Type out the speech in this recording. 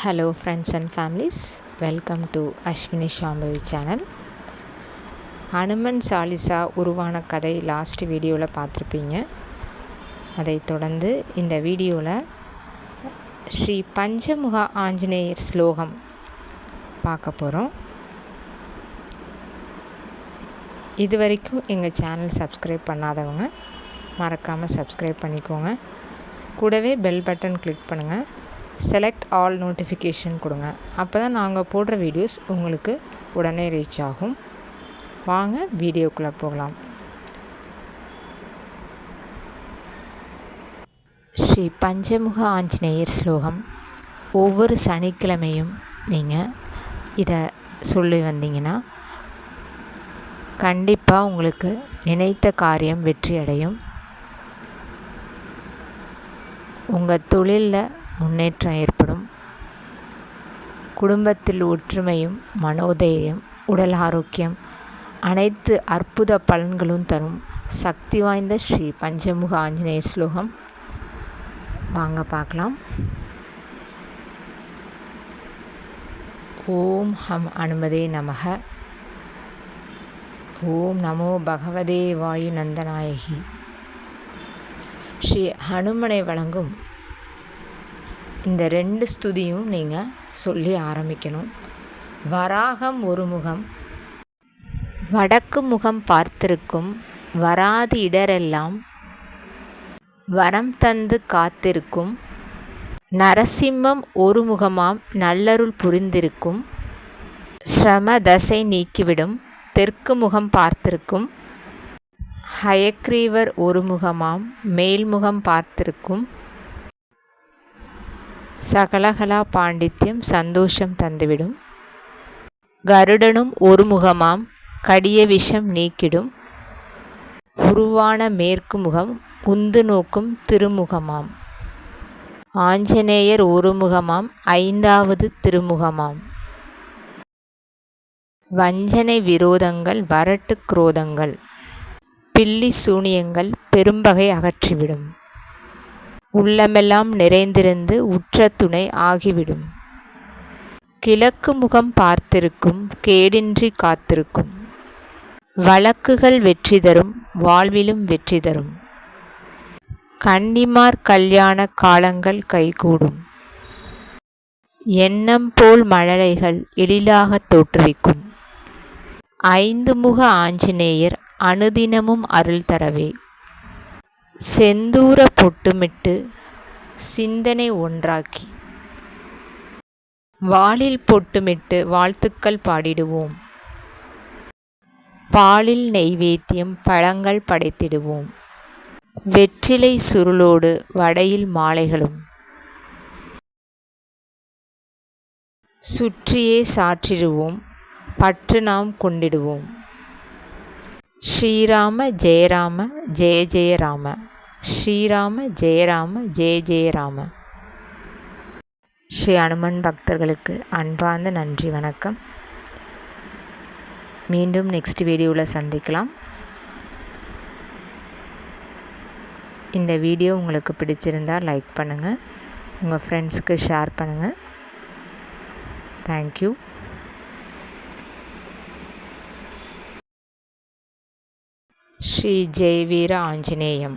Hello friends and families welcome to Ashwini Shambhavi channel Hanuman Chalisa உருவான கதை last வீடியோவில் பார்த்துருப்பீங்க. அதை தொடர்ந்து இந்த வீடியோவில் ஸ்ரீ பஞ்சமுக ஆஞ்சநேயர் ஸ்லோகம் பார்க்க போகிறோம் இது வரைக்கும் எங்கள் சேனல் சப்ஸ்கிரைப் பண்ணாதவங்க மறக்காமல் சப்ஸ்கிரைப் பண்ணிக்கோங்க. கூடவே பெல் பட்டன் கிளிக் பண்ணுங்கள் செலக்ட் ஆல் நோட்டிஃபிகேஷன் கொடுங்க. அப்போ தான் நாங்கள் போடுற வீடியோஸ் உங்களுக்கு உடனே ரீச் ஆகும். வாங்க வீடியோக்குள்ளே போகலாம். ஸ்ரீ பஞ்சமுக ஆஞ்சநேயர் ஸ்லோகம். ஒவ்வொரு சனிக்கிழமையும் நீங்கள் இதை சொல்லி வந்தீங்கன்னா கண்டிப்பாக உங்களுக்கு நினைத்த காரியம் வெற்றி அடையும் உங்கள் தொழிலில் முன்னேற்றம் ஏற்படும். குடும்பத்தில் ஒற்றுமையும் மனோதைரியம் உடல் ஆரோக்கியம் அனைத்து அற்புத பலன்களும் தரும் சக்தி வாய்ந்த ஸ்ரீ பஞ்சமுக ஆஞ்சநேயர் ஸ்லோகம். வாங்க பார்க்கலாம். ஓம் ஹம் அனுமதே நமக. ஓம் நமோ பகவதே வாயு நந்தநாயகி. ஸ்ரீ ஹனுமனை வழங்கும் இந்த ரெண்டு ஸ்துதியும் நீங்கள் சொல்லி ஆரம்பிக்கணும். வராகம் ஒரு முகம். வடக்கு முகம் பார்த்திருக்கும் வராது இடரெல்லாம். வரம் தந்து காத்திருக்கும் நரசிம்மம் ஒரு முகமாம் நல்லருள் புரிந்திருக்கும். ஸ்ரம தசை நீக்கிவிடும் தெற்கு முகம் பார்த்திருக்கும். ஹயக்ரீவர் ஒரு முகமாம் மேல்முகம் பார்த்திருக்கும். சகலகலா பாண்டித்யம் சந்தோஷம் தந்துவிடும். கருடனும் ஒரு முகமாம் கடிய விஷம் நீக்கிடும். உருவான மேற்கு முகம் குந்து நோக்கும் திருமுகமாம். ஆஞ்சநேயர் ஒரு முகமாம் ஐந்தாவது திருமுகமாம். வஞ்சனை விரோதங்கள் வரட்டு குரோதங்கள். பில்லி சூனியங்கள் பெரும்பகை அகற்றிவிடும். உள்ளமெல்லாம் நிறைந்திருந்து உற்ற துணை ஆகிவிடும். கிழக்கு முகம் பார்த்திருக்கும் கேடின்றி காத்திருக்கும். வழக்குகள் வெற்றி தரும் வாழ்விலும் வெற்றி தரும். கன்னிமார் கல்யாண காலங்கள் கைகூடும். எண்ணம் போல் மழலைகள் எழிலாக தோற்றுவிக்கும். ஐந்து முக ஆஞ்சநேயர் அனுதினமும் அருள் தரவே. செந்தூர பொட்டுமிட்டு சிந்தனை ஒன்றாக்கி. வாளில் பொட்டுமிட்டு வாழ்த்துக்கள் பாடிடுவோம். பாலில் நெய்வேத்தியம் பழங்கள் படைத்திடுவோம். வெற்றிலை சுருளோடு வடையில் மாலைகளும். சுற்றியே சாற்றிடுவோம். பற்று நாம் கொண்டிடுவோம். ஸ்ரீராம ஜெயராம ஜெய ஜெயராம ஸ்ரீராம ஜெயராம ஜெய ஜெயராம ஸ்ரீ அனுமன் பக்தர்களுக்கு அன்பார்ந்த நன்றி வணக்கம். மீண்டும் நெக்ஸ்ட் வீடியோவில் சந்திக்கலாம். இந்த வீடியோ உங்களுக்கு பிடிச்சிருந்தால் லைக் பண்ணுங்கள் உங்கள் ஃப்ரெண்ட்ஸுக்கு ஷேர் பண்ணுங்கள் தேங்க்யூ ശ്രീ ജയവീര ആഞ്ജനേയം.